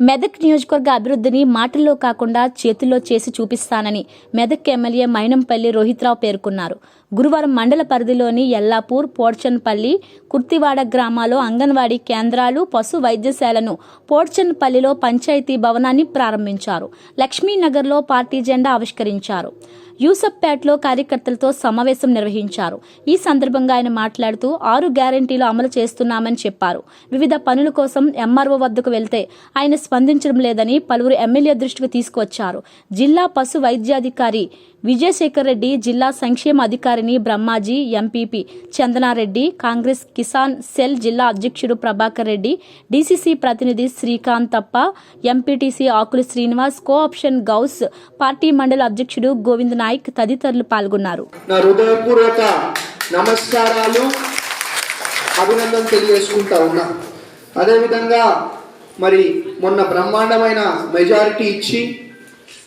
మెదక్ నియోజకవర్గ అభివృద్ధిని మాటల్లో కాకుండా చేతుల్లో చేసి చూపిస్తానని మెదక్ ఎమ్మెల్యే మైనంపల్లి రోహిత్రావు పేర్కొన్నారు. గురువారం మండల పరిధిలోని ఎల్లాపూర్ పోడ్చన్పల్లి కుర్తివాడ గ్రామాల్లో అంగన్వాడీ కేంద్రాలు పశు వైద్యశాలను పోడ్చన్పల్లిలో పంచాయతీ భవనాన్ని ప్రారంభించారు. లక్ష్మీనగర్లో పార్టీ జెండా ఆవిష్కరించారు. యూసఫ్పేట్లో కార్యకర్తలతో సమావేశం నిర్వహించారు. ఈ సందర్భంగా ఆయన మాట్లాడుతూ ఆరు గ్యారంటీలు అమలు చేస్తున్నామని చెప్పారు. వివిధ పనుల కోసం ఎంఆర్ఓ వద్దకు వెళ్తే ఆయన స్పందించడం లేదని పలువురు ఎమ్మెల్యే దృష్టికి తీసుకొచ్చారు. జిల్లా పశు వైద్యాధికారి విజయశేఖర్ రెడ్డి జిల్లా సంక్షేమ అధికారిని Brahmaji MPP Chandana Reddy Congress Kisan cell జిల్లా అధ్యక్షుడు ప్రభాకర్ రెడ్డి డీసీసీ ప్రతినిధి శ్రీకాంత్ తప్ప MPTC Akulu Srinivas co option Gous party మండల అధ్యక్షుడు గోవింద్ నాయక్ తదితరులు పాల్గొన్నారు. నా హృదయపూర్వక నమస్కారాలు అభినందన తెలియజేసుకుంటా ఉన్నా. అదేవిధంగా మరి మొన్న బ్రహ్మాండమైన మెజారిటీ ఇచ్చి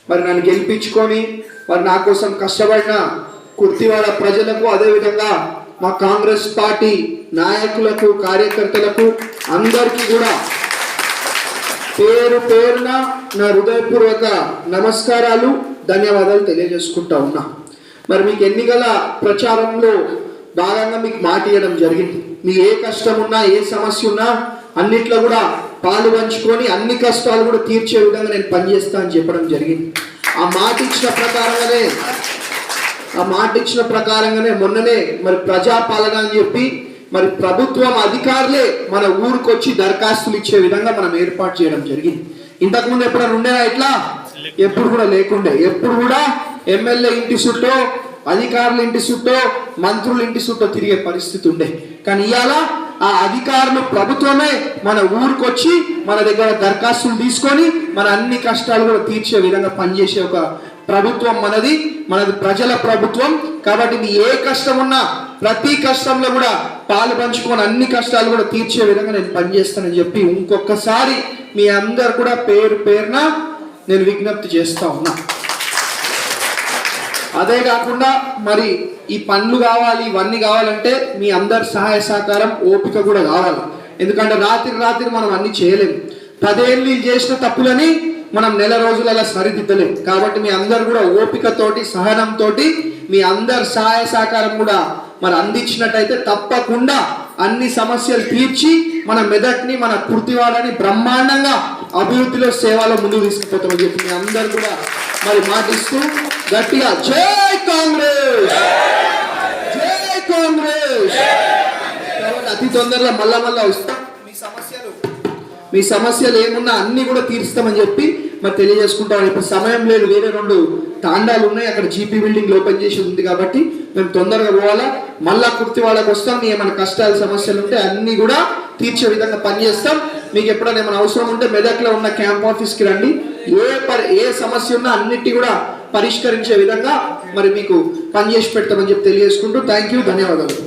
మరి నన్ను గెలిపించుకొని మరి నా కోసం కష్టపడిన కుర్తివాడ ప్రజలకు అదేవిధంగా మా కాంగ్రెస్ పార్టీ నాయకులకు కార్యకర్తలకు అందరికీ కూడా పేరు పేరున నా హృదయపూర్వక నమస్కారాలు. ధన్యవాదాలు తెలియజేసుకుంటా ఉన్నా. మరి మీకు ఎన్నికల ప్రచారంలో భాగంగా మీకు మాట ఇవ్వడం జరిగింది. మీ ఏ కష్టం ఉన్నా ఏ సమస్య ఉన్నా అన్నిట్లో కూడా పాలు పంచుకొని అన్ని కష్టాలు కూడా తీర్చే విధంగా నేను పనిచేస్తా అని చెప్పడం జరిగింది. ఆ మాట ఇచ్చిన ప్రకారంగానే ఆ మాట ఇచ్చిన ప్రకారంగానే మొన్ననే మరి ప్రజాపాలన అని చెప్పి మరి ప్రభుత్వం అధికారులే మన ఊరికి వచ్చి దరఖాస్తులు ఇచ్చే విధంగా మనం ఏర్పాటు చేయడం జరిగింది. ఇంతకుముందు ఎప్పుడైనా ఉండేనా ఇట్లా? ఎప్పుడు కూడా లేకుండే. ఎప్పుడు కూడా ఎమ్మెల్యే ఇంటి చుట్టూ అధికారుల ఇంటి చుట్టూ మంత్రుల ఇంటి చుట్టూ తిరిగే పరిస్థితి ఉండే. కానీ ఇవాళ ఆ అధికారులు ప్రభుత్వమే మన ఊరికొచ్చి మన దగ్గర దరఖాస్తులు తీసుకొని మన అన్ని కష్టాలు కూడా తీర్చే విధంగా పనిచేసే ఒక ప్రభుత్వం మనది. మనది ప్రజల ప్రభుత్వం. కాబట్టి మీ ఏ కష్టం ఉన్నా ప్రతి కష్టంలో కూడా పాలు పంచుకొని అన్ని కష్టాలు కూడా తీర్చే విధంగా నేను పనిచేస్తానని చెప్పి ఇంకొకసారి మీ అందరు కూడా పేరు పేరున నేను విజ్ఞప్తి చేస్తా ఉన్నా. అదే కాకుండా మరి ఈ పనులు కావాలి ఇవన్నీ కావాలంటే మీ అందరి సహాయ సహకారం ఓపిక కూడా కావాలి. ఎందుకంటే రాత్రి రాత్రి మనం అన్ని చేయలేము పదేళ్ళు చేసిన తప్పులని మనం నెల రోజులలో సరిదిద్దలేం. కాబట్టి మీ అందరు కూడా ఓపికతోటి సహనంతో మీ అందరి సహాయ సహకారం కూడా మరి అందించినట్టయితే తప్పకుండా అన్ని సమస్యలు తీర్చి మన మెదక్ని మన కుర్తివాడని బ్రహ్మాండంగా అభివృద్ధిలో సేవలో ముందుకు తీసుకుపోతామని చెప్పి మీ అందరు కూడా మరి మాటిస్తూ గట్టిగా జై కాంగ్రెస్! జై కాంగ్రెస్! కాబట్టి అతి తొందరలో మళ్ళా మళ్ళా వస్తాం. మీ సమస్యలు మీ సమస్యలు ఏమున్నా అన్ని కూడా తీరుస్తామని చెప్పి మరి తెలియజేసుకుంటాం. ఇప్పుడు సమయం లేదు వేరే రెండు తాండాలు ఉన్నాయి. అక్కడ జీపీ బిల్డింగ్ ఓపెన్ చేసి ఉంది కాబట్టి మేము తొందరగా పోవాలా. మళ్ళా కుర్తి వాళ్ళకి వస్తాం. ఏమైనా కష్టాలు సమస్యలు ఉంటే అన్ని కూడా తీర్చే విధంగా పనిచేస్తాం. మీకు ఎప్పుడైనా ఏమైనా అవసరం ఉంటే మెదక్లో ఉన్న క్యాంప్ ఆఫీస్కి రండి. ఏ పరి ఏ సమస్య ఉన్నా అన్నిటి కూడా పరిష్కరించే విధంగా మరి మీకు పనిచేసి పెడతామని చెప్పి తెలియజేసుకుంటూ థ్యాంక్ యూ ధన్యవాదాలు.